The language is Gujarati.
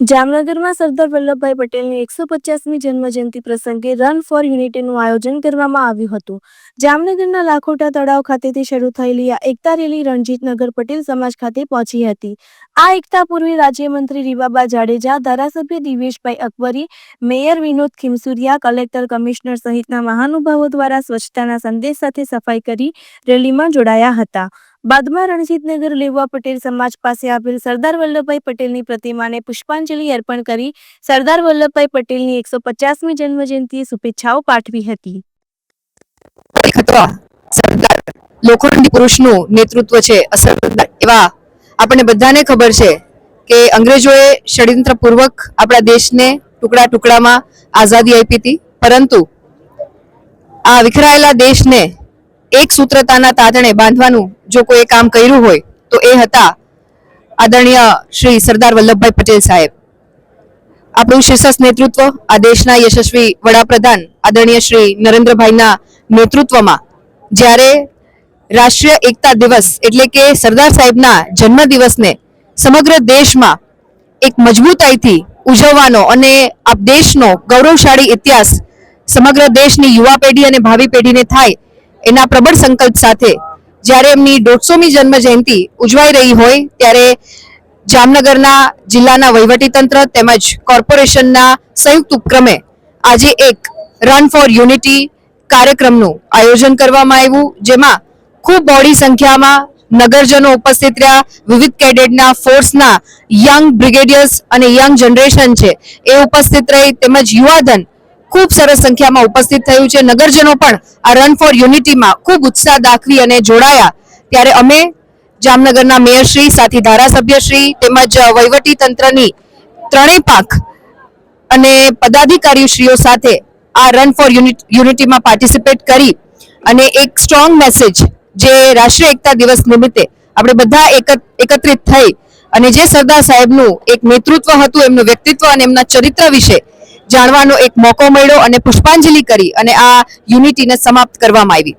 જામનગરમાં સરદાર વલ્લભભાઈ પટેલની એકસો પચાસમી જન્મજયંતિ પ્રસંગે રન ફોર યુનિટીનું આયોજન કરવામાં આવ્યું હતું. જામનગરના લાખોટા તળાવ ખાતેથી શરૂ થયેલી આ એકતા રેલી રણજીતનગર પટેલ સમાજ ખાતે પહોંચી હતી. આ એકતા પૂર્વે રાજ્યમંત્રી રીવાબા જાડેજા, ધારાસભ્ય Diveshbhai Akbari, mayor Vinod Khimsuriya, collector commissioner સહિતના મહાનુભાવો દ્વારા સ્વચ્છતાના સંદેશ સાથે સફાઈ કરી રેલીમાં જોડાયા હતા. બાદમાં રણજીતનગર લેવા પટેલ સમાજ પાસે આવેલ સરદાર વલ્લભભાઈ પટેલની પ્રતિમાને પુષ્પાંજલિ અર્પણ કરી સરદાર વલ્લભભાઈ પટેલની એકસો પચાસમી જન્મજયંતિએ શુભેચ્છાઓ પાઠવી હતી. સરદાર લોખંડી પુરુષનું નેતૃત્વ છે અસરદાર એવા આપણને બધાને ખબર છે કે અંગ્રેજોએ ષડયંત્ર પૂર્વક આપણા દેશને ટુકડા ટુકડામાં આઝાદી આપી હતી, પરંતુ આ વિખરાયેલા દેશને એક સૂત્રતાના તાતણે બાંધવાનું જો કોઈ કામ કર્યું હોય તો એ હતા આદરણીય શ્રી સરદાર વલ્લભભાઈ પટેલ સાહેબ. આપણું શીર્ષસ નેતૃત્વ આ દેશના યશસ્વી વડાપ્રધાન આદરણીય શ્રી નરેન્દ્રભાઈના નેતૃત્વમાં જ્યારે રાષ્ટ્રીય એકતા દિવસ એટલે કે સરદાર સાહેબના જન્મ દિવસને સમગ્ર દેશમાં એક મજબૂતાઈથી ઉજવવાનો અને આ દેશનો ગૌરવશાળી ઇતિહાસ સમગ્ર દેશની યુવા પેઢી અને ભાવિ પેઢીને થાય એના પ્રબળ સંકલ્પ સાથે જ્યારે એમની દોઢસોમી જન્મ જયંતિ ઉજવાઈ રહી હોય ત્યારે જામનગરના જિલ્લાના વહીવટીતંત્ર તેમજ કોર્પોરેશનના સંયુક્ત ઉપક્રમે આજે એક રન ફોર યુનિટી કાર્યક્રમનું આયોજન કરવામાં આવ્યું, જેમાં ખૂબ બહોળી સંખ્યામાં નગરજનો ઉપસ્થિત રહ્યા. વિવિધ કેડેટના ફોર્સના યંગ બ્રિગેડિયર્સ અને યંગ જનરેશન છે એ ઉપસ્થિત રહી તેમજ યુવાધન ખૂબ સરસ સંખ્યામાં ઉપસ્થિત થયું છે. નગરજનો પણ આ રન ફોર યુનિટીમાં ખૂબ ઉત્સાહ દાખવી અને જોડાયા. ત્યારે અમે જામનગરના મેયરશ્રી સાથી ધારાસભ્યશ્રી તેમજ વહીવટી તંત્રની ત્રણેય પાંખ અને પદાધિકારીશ્રીઓ સાથે આ રન ફોર યુનિટીમાં પાર્ટિસિપેટ કરી અને એક સ્ટ્રોંગ મેસેજ જે રાષ્ટ્રીય એકતા દિવસ નિમિત્તે આપણે બધા એકત, એકત્રિત થઈ અને જે સરદાર સાહેબનું એક નેતૃત્વ હતું, એમનું વ્યક્તિત્વ અને એમના ચરિત્ર વિશે જાણવાનો એક મોકો મળ્યો અને પુષ્પાંજલિ કરી અને આ યુનિટીને સમાપ્ત કરવામાં આવી.